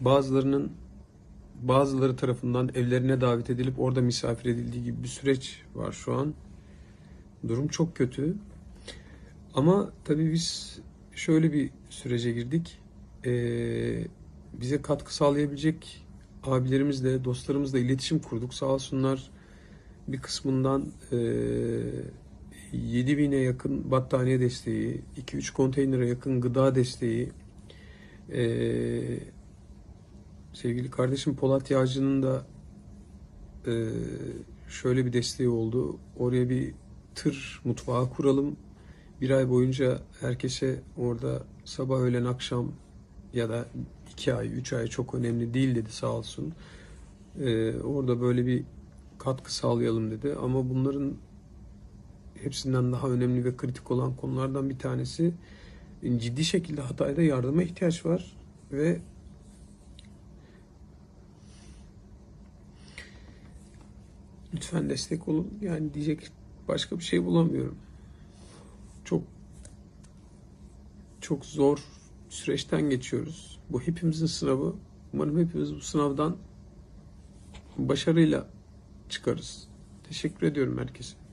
bazılarının bazıları tarafından evlerine davet edilip orada misafir edildiği gibi bir süreç var şu an. Durum çok kötü. Ama tabii biz şöyle bir sürece girdik. Ee, bize katkı sağlayabilecek abilerimizle, dostlarımızla iletişim kurduk. Sağ olsunlar bir kısmından e, 7000'e yakın battaniye desteği, 2-3 konteynere yakın gıda desteği, e, sevgili kardeşim Polat Yağcı'nın da e, şöyle bir desteği oldu. Oraya bir tır mutfağı kuralım. Bir ay boyunca herkese orada sabah öğlen akşam ya da iki ay, üç ay çok önemli değil dedi sağ olsun. Ee, orada böyle bir katkı sağlayalım dedi. Ama bunların hepsinden daha önemli ve kritik olan konulardan bir tanesi ciddi şekilde Hatay'da yardıma ihtiyaç var ve lütfen destek olun. Yani diyecek başka bir şey bulamıyorum. Çok çok zor süreçten geçiyoruz. Bu hepimizin sınavı. Umarım hepimiz bu sınavdan başarıyla çıkarız. Teşekkür ediyorum herkese.